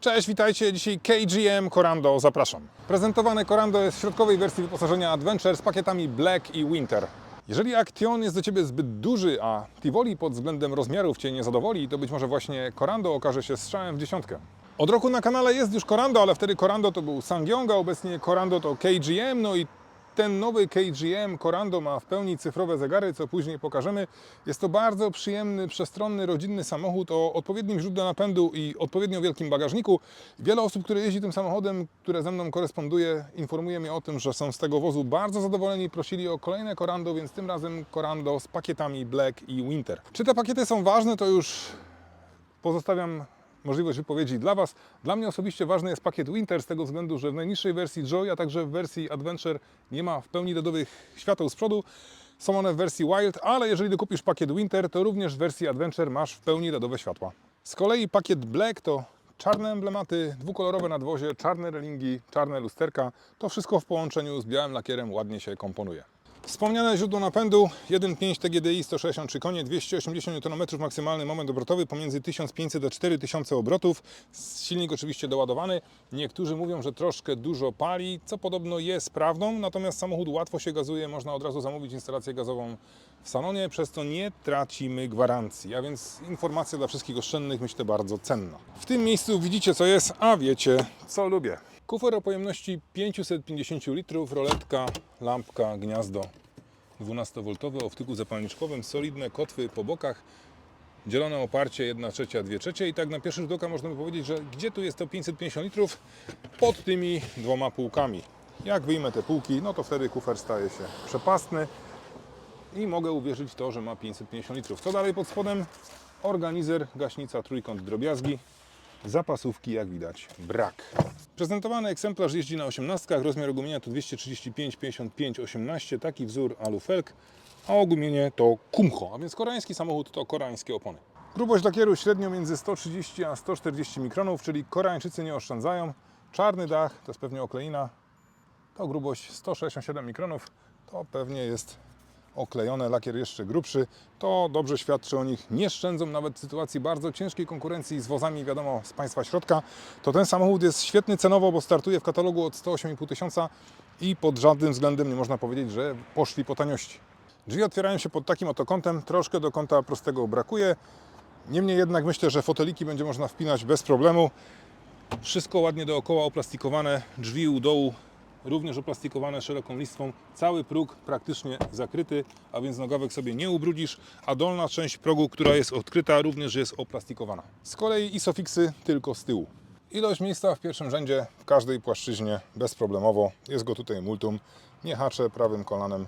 Cześć, witajcie. Dzisiaj KGM Corando, zapraszam. Prezentowane Corando jest w środkowej wersji wyposażenia Adventure z pakietami Black i Winter. Jeżeli Action jest do Ciebie zbyt duży, a Tivoli pod względem rozmiarów Cię nie zadowoli, to być może właśnie Corando okaże się strzałem w dziesiątkę. Od roku na kanale jest już Corando, ale wtedy Corando to był Sangyong, a obecnie Corando to KGM, no i ten nowy KGM Corando ma w pełni cyfrowe zegary, co później pokażemy. Jest to bardzo przyjemny, przestronny, rodzinny samochód o odpowiednim źródle napędu i odpowiednio wielkim bagażniku. Wiele osób, które jeździ tym samochodem, które ze mną koresponduje, informuje mnie o tym, że są z tego wozu bardzo zadowoleni i prosili o kolejne Corando, więc tym razem Corando z pakietami Black i Winter. Czy te pakiety są ważne, to już pozostawiam możliwość wypowiedzi dla Was. Dla mnie osobiście ważny jest pakiet Winter z tego względu, że w najniższej wersji Joy, a także w wersji Adventure nie ma w pełni LEDowych świateł z przodu. Są one w wersji Wild, ale jeżeli dokupisz pakiet Winter, to również w wersji Adventure masz w pełni LEDowe światła. Z kolei pakiet Black to czarne emblematy, dwukolorowe nadwozie, czarne relingi, czarne lusterka. To wszystko w połączeniu z białym lakierem ładnie się komponuje. Wspomniane źródło napędu 1.5 TGDI 163 konie, 280 Nm maksymalny moment obrotowy pomiędzy 1500 a 4000 obrotów. Silnik oczywiście doładowany. Niektórzy mówią, że troszkę dużo pali, co podobno jest prawdą, natomiast samochód łatwo się gazuje, można od razu zamówić instalację gazową w salonie, przez to nie tracimy gwarancji, a więc informacja dla wszystkich oszczędnych myślę bardzo cenna. W tym miejscu widzicie co jest, a wiecie co lubię. Kufer o pojemności 550 litrów, roletka, lampka, gniazdo 12V o wtyku zapalniczkowym, solidne kotwy po bokach, dzielone oparcie 1 trzecia, 2 trzecie i tak na pierwszy rzut oka można by powiedzieć, że gdzie tu jest to 550 litrów? Pod tymi dwoma półkami. Jak wyjmę te półki, no to wtedy kufer staje się przepastny i mogę uwierzyć w to, że ma 550 litrów. Co dalej pod spodem? Organizer, gaśnica, trójkąt, drobiazgi. Zapasówki, jak widać, brak. Prezentowany egzemplarz jeździ na 18, rozmiar ogumienia to 235 55 18, taki wzór alufelg, a ogumienie to Kumho, a więc koreański samochód to koreańskie opony. Grubość lakieru średnio między 130 a 140 mikronów, czyli Koreańczycy nie oszczędzają. Czarny dach, to jest pewnie okleina, to grubość 167 mikronów, to pewnie jest oklejone, lakier jeszcze grubszy, to dobrze świadczy o nich. Nie szczędzą nawet w sytuacji bardzo ciężkiej konkurencji z wozami, wiadomo, z państwa środka. To ten samochód jest świetny cenowo, bo startuje w katalogu od 108,5 tysiąca i pod żadnym względem nie można powiedzieć, że poszli po taniości. Drzwi otwierają się pod takim oto kątem, troszkę do kąta prostego brakuje. Niemniej jednak myślę, że foteliki będzie można wpinać bez problemu. Wszystko ładnie dookoła oplastikowane, drzwi u dołu również oplastikowane szeroką listwą. Cały próg praktycznie zakryty, a więc nogawek sobie nie ubrudzisz, a dolna część progu, która jest odkryta, również jest oplastikowana. Z kolei isofixy tylko z tyłu. Ilość miejsca w pierwszym rzędzie w każdej płaszczyźnie bezproblemowo. Jest go tutaj multum. Nie haczę prawym kolanem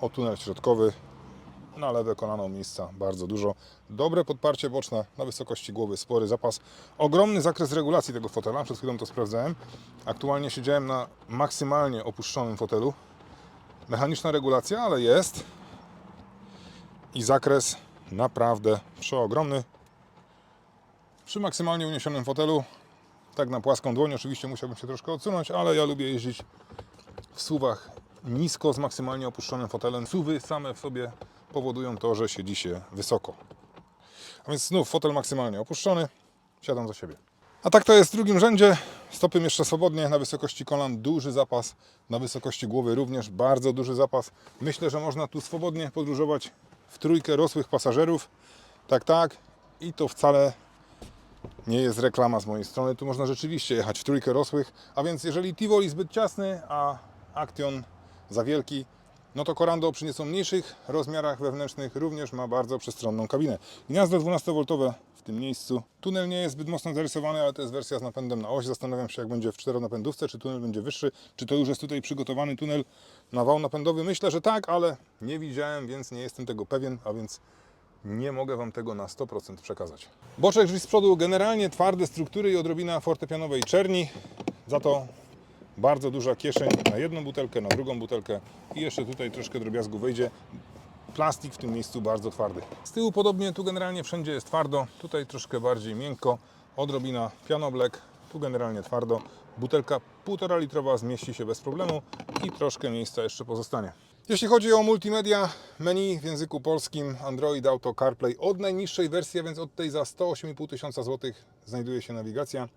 o tunel środkowy. Na lewe kolano miejsca bardzo dużo. Dobre podparcie boczne na wysokości głowy, spory zapas. Ogromny zakres regulacji tego fotela, przed chwilą to sprawdzałem. Aktualnie siedziałem na maksymalnie opuszczonym fotelu. Mechaniczna regulacja, ale jest. I zakres naprawdę przeogromny. Przy maksymalnie uniesionym fotelu, tak na płaską dłoń, oczywiście musiałbym się troszkę odsunąć, ale ja lubię jeździć w suwach nisko z maksymalnie opuszczonym fotelem. Suwy same w sobie powodują to, że siedzi się wysoko. A więc znów fotel maksymalnie opuszczony, siadam za siebie. A tak to jest w drugim rzędzie. Stopy jeszcze swobodnie, na wysokości kolan duży zapas, na wysokości głowy również bardzo duży zapas. Myślę, że można tu swobodnie podróżować w trójkę rosłych pasażerów. Tak, tak. I to wcale nie jest reklama z mojej strony. Tu można rzeczywiście jechać w trójkę rosłych. A więc jeżeli Tivoli zbyt ciasny, a Action za wielki, no to Corando przy nieco mniejszych rozmiarach wewnętrznych również ma bardzo przestronną kabinę. Gniazdo 12V w tym miejscu. Tunel nie jest zbyt mocno zarysowany, ale to jest wersja z napędem na oś. Zastanawiam się, jak będzie w czteronapędówce, czy tunel będzie wyższy, czy to już jest tutaj przygotowany tunel na wał napędowy. Myślę, że tak, ale nie widziałem, więc nie jestem tego pewien, a więc nie mogę Wam tego na 100% przekazać. Boczek drzwi z przodu generalnie twarde struktury i odrobina fortepianowej czerni, za to bardzo duża kieszeń na jedną butelkę, na drugą butelkę i jeszcze tutaj troszkę drobiazgu wejdzie. Plastik w tym miejscu bardzo twardy. Z tyłu podobnie, tu generalnie wszędzie jest twardo, tutaj troszkę bardziej miękko, odrobina pianoblek, tu generalnie twardo. Butelka 1,5 litrowa zmieści się bez problemu i troszkę miejsca jeszcze pozostanie. Jeśli chodzi o multimedia, menu w języku polskim, Android Auto, CarPlay od najniższej wersji, a więc od tej za 108,5 tysiąca złotych znajduje się nawigacja.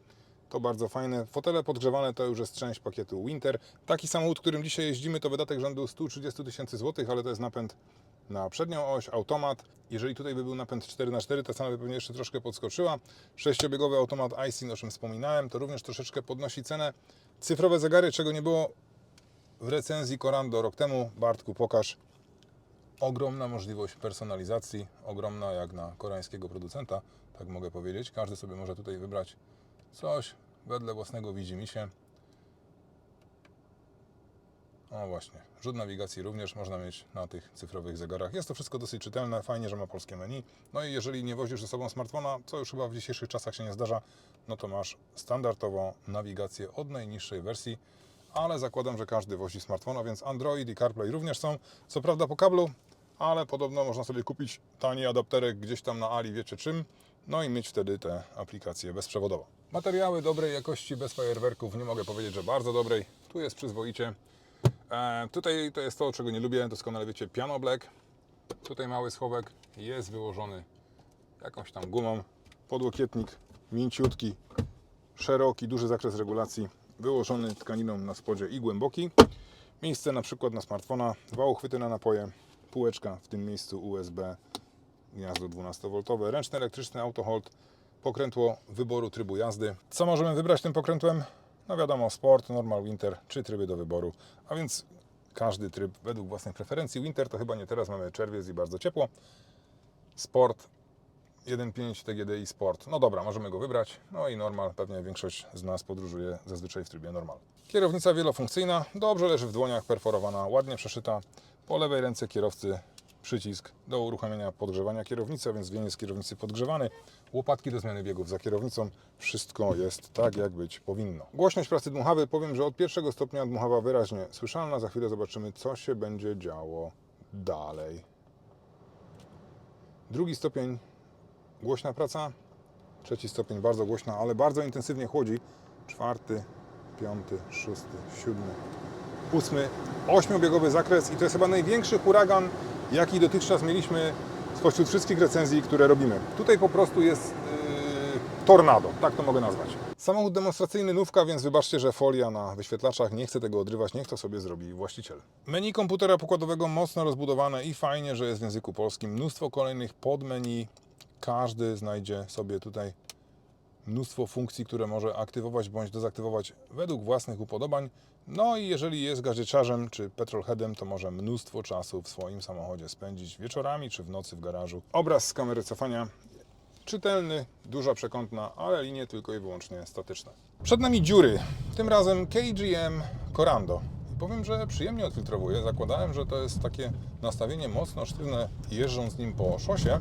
To bardzo fajne. Fotele podgrzewane to już jest część pakietu Winter. Taki samochód, którym dzisiaj jeździmy, to wydatek rzędu 130 tysięcy złotych, ale to jest napęd na przednią oś, automat. Jeżeli tutaj by był napęd 4x4, ta cena by pewnie jeszcze troszkę podskoczyła. Sześciobiegowy automat iSyn, o czym wspominałem, to również troszeczkę podnosi cenę. Cyfrowe zegary, czego nie było w recenzji Corando rok temu. Bartku, pokaż. Ogromna możliwość personalizacji, ogromna jak na koreańskiego producenta, tak mogę powiedzieć. Każdy sobie może tutaj wybrać coś wedle własnego widzimisię. O właśnie, rzut nawigacji również można mieć na tych cyfrowych zegarach. Jest to wszystko dosyć czytelne, fajnie, że ma polskie menu. No i jeżeli nie wozisz ze sobą smartfona, co już chyba w dzisiejszych czasach się nie zdarza, no to masz standardową nawigację od najniższej wersji, ale zakładam, że każdy wozi smartfona, więc Android i CarPlay również są. Co prawda po kablu, ale podobno można sobie kupić tani adapterek gdzieś tam na Ali, wiecie czym, no i mieć wtedy te aplikacje bezprzewodowo. Materiały dobrej jakości, bez fajerwerków, nie mogę powiedzieć, że bardzo dobrej. Tu jest przyzwoicie. E, tutaj to jest to, czego nie lubię, doskonale wiecie, piano black. Tutaj mały schowek jest wyłożony jakąś tam gumą. Podłokietnik mięciutki, szeroki, duży zakres regulacji, wyłożony tkaniną na spodzie i głęboki. Miejsce na przykład na smartfona, dwa uchwyty na napoje, półeczka w tym miejscu USB, gniazdo 12V, ręczny elektryczny autohold, pokrętło wyboru trybu jazdy. Co możemy wybrać tym pokrętłem? No wiadomo, sport, normal, winter, czy tryby do wyboru, a więc każdy tryb według własnych preferencji. Winter to chyba nie teraz, mamy czerwiec i bardzo ciepło. Sport 1.5 TGDI Sport. No dobra, możemy go wybrać. No i normal, pewnie większość z nas podróżuje zazwyczaj w trybie normal. Kierownica wielofunkcyjna, dobrze leży w dłoniach, perforowana, ładnie przeszyta. Po lewej ręce kierowcy przycisk do uruchamiania podgrzewania kierownicy, więc wieniec kierownicy podgrzewany, łopatki do zmiany biegów za kierownicą. Wszystko jest tak, jak być powinno. Głośność pracy dmuchawy, powiem, że od pierwszego stopnia dmuchawa wyraźnie słyszalna. Za chwilę zobaczymy, co się będzie działo dalej. Drugi stopień głośna praca, trzeci stopień bardzo głośna, ale bardzo intensywnie chłodzi. Czwarty, piąty, szósty, siódmy, ósmy, ośmiobiegowy zakres i to jest chyba największy huragan, jaki dotychczas mieliśmy spośród wszystkich recenzji, które robimy. Tutaj po prostu jest yy, tornado, tak to mogę nazwać. Samochód demonstracyjny nówka, więc wybaczcie, że folia na wyświetlaczach, nie chcę tego odrywać, niech to sobie zrobi właściciel. Menu komputera pokładowego mocno rozbudowane i fajnie, że jest w języku polskim. Mnóstwo kolejnych podmenu, każdy znajdzie sobie tutaj mnóstwo funkcji, które może aktywować bądź dezaktywować według własnych upodobań. No i jeżeli jest gadżeciarzem czy petrolheadem, to może mnóstwo czasu w swoim samochodzie spędzić wieczorami czy w nocy w garażu. Obraz z kamery cofania czytelny, duża przekątna, ale linie tylko i wyłącznie statyczne. Przed nami dziury, tym razem KGM Corando. Powiem, że przyjemnie odfiltrowuje. Zakładałem, że to jest takie nastawienie mocno sztywne jeżdżąc nim po szosie,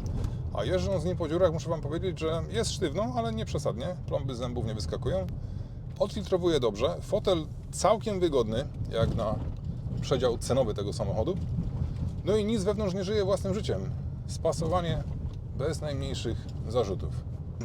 a jeżdżąc nim po dziurach muszę Wam powiedzieć, że jest sztywno, ale nie przesadnie. Plomby zębów nie wyskakują. Odfiltrowuje dobrze. Fotel całkiem wygodny, jak na przedział cenowy tego samochodu. No i nic wewnątrz nie żyje własnym życiem. Spasowanie bez najmniejszych zarzutów.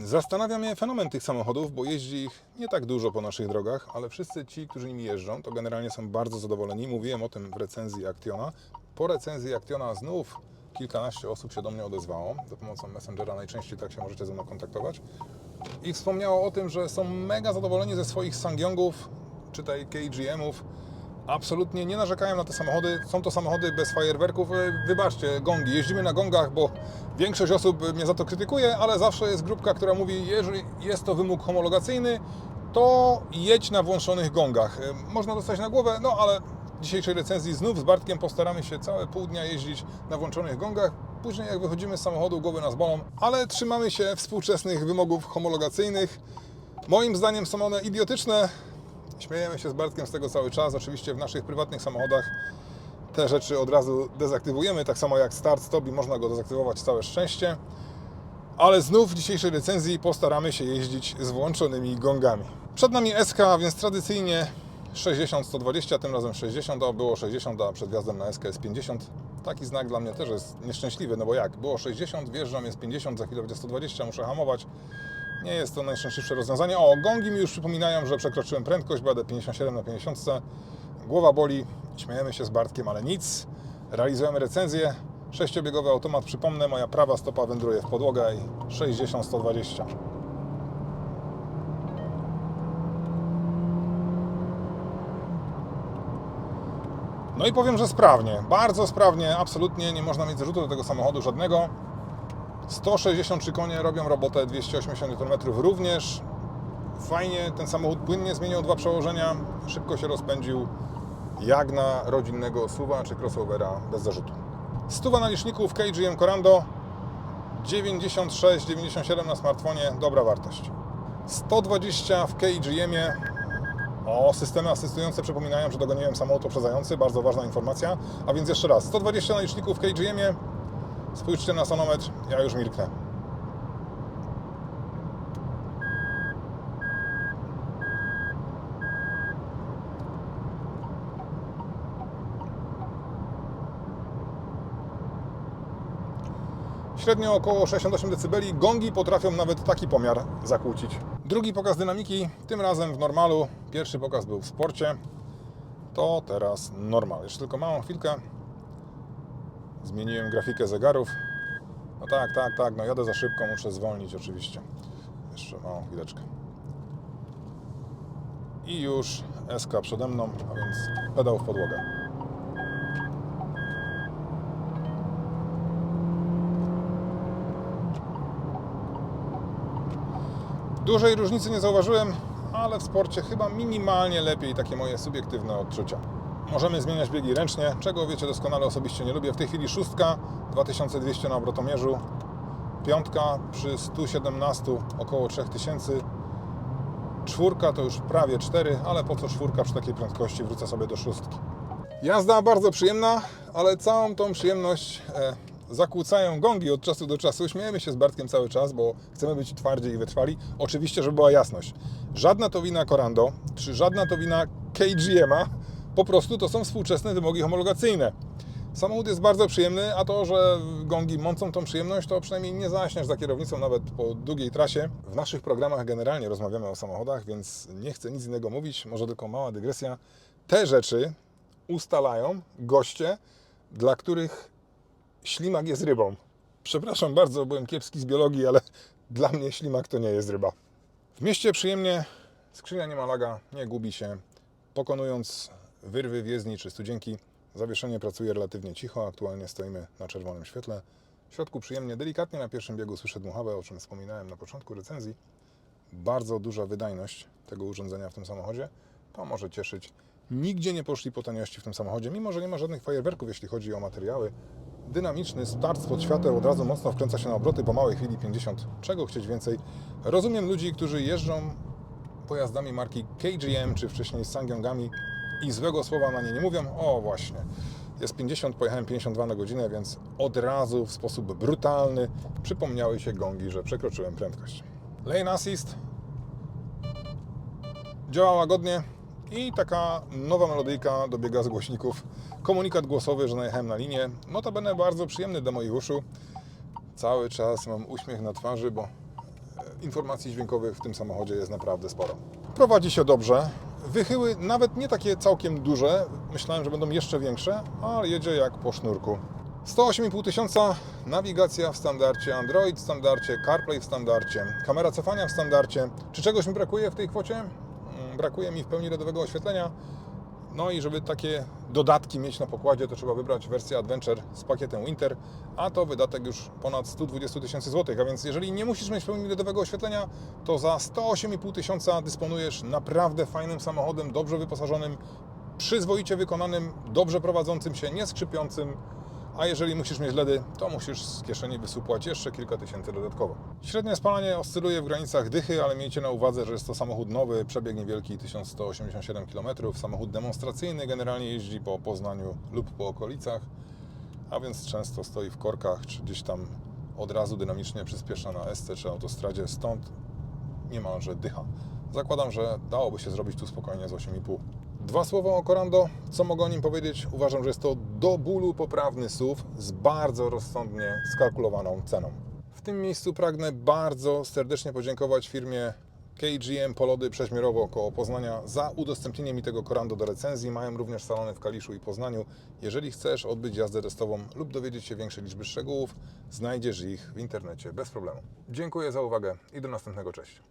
Zastanawia mnie fenomen tych samochodów, bo jeździ ich nie tak dużo po naszych drogach, ale wszyscy ci, którzy nimi jeżdżą, to generalnie są bardzo zadowoleni. Mówiłem o tym w recenzji Actiona. Po recenzji Actiona znów kilkanaście osób się do mnie odezwało. Za pomocą Messengera najczęściej tak się możecie ze mną kontaktować. I wspomniało o tym, że są mega zadowoleni ze swoich Sangyongów, czytaj KGM-ów. Absolutnie nie narzekają na te samochody. Są to samochody bez fajerwerków. E, Wybaczcie, gongi. Jeździmy na gongach, bo większość osób mnie za to krytykuje, ale zawsze jest grupka, która mówi, jeżeli jest to wymóg homologacyjny, to jedź na włączonych gongach. E, Można dostać na głowę, no ale w dzisiejszej recenzji znów z Bartkiem postaramy się całe pół dnia jeździć na włączonych gongach. Później jak wychodzimy z samochodu, głowy nas bolą, ale trzymamy się współczesnych wymogów homologacyjnych. Moim zdaniem są one idiotyczne. Śmiejemy się z Bartkiem z tego cały czas. Oczywiście w naszych prywatnych samochodach te rzeczy od razu dezaktywujemy, tak samo jak start stop i można go dezaktywować całe szczęście. Ale znów w dzisiejszej recenzji postaramy się jeździć z włączonymi gongami. Przed nami SK, więc tradycyjnie 60-120, tym razem 60, a było 60, a przed wjazdem na SK jest 50. Taki znak dla mnie też jest nieszczęśliwy, no bo jak? Było 60, wjeżdżam, jest 50, za chwilę będzie 120, muszę hamować. Nie jest to najszczęśliwsze rozwiązanie. O, gongi mi już przypominają, że przekroczyłem prędkość, będę 57 na 50. Głowa boli, śmiejemy się z Bartkiem, ale nic. Realizujemy recenzję. Sześciobiegowy automat, przypomnę, moja prawa stopa wędruje w podłogę i 60-120. No i powiem, że sprawnie, bardzo sprawnie, absolutnie nie można mieć zarzutu do tego samochodu żadnego. 163 konie robią robotę, 280 Nm również. Fajnie, ten samochód płynnie zmienił dwa przełożenia, szybko się rozpędził, jak na rodzinnego SUVa czy crossovera bez zarzutu. Stuwa na liczniku w KGM Corando, 96-97 na smartfonie, dobra wartość. 120 w KGM-ie, o, systemy asystujące przypominają, że dogoniłem samochód poprzedzający, bardzo ważna informacja. A więc jeszcze raz, 120 na liczniku w KGM-ie, spójrzcie na sonometr, ja już milknę. Średnio około 68 dB. Gongi potrafią nawet taki pomiar zakłócić. Drugi pokaz dynamiki, tym razem w normalu. Pierwszy pokaz był w sporcie. To teraz normal. Jeszcze tylko małą chwilkę. Zmieniłem grafikę zegarów. No tak, tak, tak. No jadę za szybko, muszę zwolnić oczywiście. Jeszcze małą chwileczkę. I już SK przede mną, a więc pedał w podłogę. Dużej różnicy nie zauważyłem, ale w sporcie chyba minimalnie lepiej takie moje subiektywne odczucia. Możemy zmieniać biegi ręcznie, czego wiecie doskonale osobiście nie lubię. W tej chwili szóstka, 2200 na obrotomierzu, piątka przy 117 około 3000, czwórka to już prawie 4, ale po co czwórka przy takiej prędkości, wrócę sobie do szóstki. Jazda bardzo przyjemna, ale całą tą przyjemność e, zakłócają gongi od czasu do czasu. Śmiejemy się z Bartkiem cały czas, bo chcemy być twardzi i wytrwali. Oczywiście, żeby była jasność. Żadna to wina Corando, czy żadna to wina KGM-a, po prostu to są współczesne wymogi homologacyjne. Samochód jest bardzo przyjemny, a to, że gongi mącą tą przyjemność, to przynajmniej nie zaśniesz za kierownicą nawet po długiej trasie. W naszych programach generalnie rozmawiamy o samochodach, więc nie chcę nic innego mówić, może tylko mała dygresja. Te rzeczy ustalają goście, dla których ślimak jest rybą. Przepraszam bardzo, byłem kiepski z biologii, ale dla mnie ślimak to nie jest ryba. W mieście przyjemnie, skrzynia nie ma laga, nie gubi się. Pokonując wyrwy w jezdni czy studzienki, zawieszenie pracuje relatywnie cicho. Aktualnie stoimy na czerwonym świetle. W środku przyjemnie, delikatnie na pierwszym biegu słyszę dmuchawę, o czym wspominałem na początku recenzji. Bardzo duża wydajność tego urządzenia w tym samochodzie. To może cieszyć. Nigdzie nie poszli po taniości w tym samochodzie, mimo że nie ma żadnych fajerwerków, jeśli chodzi o materiały. Dynamiczny start spod świateł, od razu mocno wkręca się na obroty, po małej chwili 50. Czego chcieć więcej? Rozumiem ludzi, którzy jeżdżą pojazdami marki KGM, czy wcześniej Sangyongami i złego słowa na nie nie mówią. O właśnie, jest 50, pojechałem 52 na godzinę, więc od razu w sposób brutalny przypomniały się gongi, że przekroczyłem prędkość. Lane Assist działa łagodnie i taka nowa melodyjka dobiega z głośników. Komunikat głosowy, że najechałem na linię. Notabene bardzo przyjemny do moich uszu. Cały czas mam uśmiech na twarzy, bo e, informacji dźwiękowych w tym samochodzie jest naprawdę sporo. Prowadzi się dobrze. Wychyły nawet nie takie całkiem duże. Myślałem, że będą jeszcze większe, ale jedzie jak po sznurku. 108,5 tysiąca, nawigacja w standardzie, Android w standardzie, CarPlay w standardzie, kamera cofania w standardzie. Czy czegoś mi brakuje w tej kwocie? Mm, Brakuje mi w pełni LEDowego oświetlenia. No i żeby takie dodatki mieć na pokładzie, to trzeba wybrać wersję Adventure z pakietem Winter, a to wydatek już ponad 120 tysięcy złotych. A więc jeżeli nie musisz mieć pełni LEDowego oświetlenia, to za 108,5 tysiąca dysponujesz naprawdę fajnym samochodem, dobrze wyposażonym, przyzwoicie wykonanym, dobrze prowadzącym się, nie skrzypiącym. A jeżeli musisz mieć LEDy, to musisz z kieszeni wysupłać jeszcze kilka tysięcy dodatkowo. Średnie spalanie oscyluje w granicach dychy, ale miejcie na uwadze, że jest to samochód nowy, przebieg niewielki 1187 km, samochód demonstracyjny, generalnie jeździ po Poznaniu lub po okolicach, a więc często stoi w korkach, czy gdzieś tam od razu dynamicznie przyspiesza na SC czy autostradzie, stąd niemalże dycha. Zakładam, że dałoby się zrobić tu spokojnie z 8,5. Dwa słowa o Corando. Co mogę o nim powiedzieć? Uważam, że jest to do bólu poprawny SUV z bardzo rozsądnie skalkulowaną ceną. W tym miejscu pragnę bardzo serdecznie podziękować firmie KGM Polody Przeźmierowo koło Poznania za udostępnienie mi tego Corando do recenzji. Mają również salony w Kaliszu i Poznaniu. Jeżeli chcesz odbyć jazdę testową lub dowiedzieć się większej liczby szczegółów, znajdziesz ich w internecie bez problemu. Dziękuję za uwagę i do następnego. Cześć.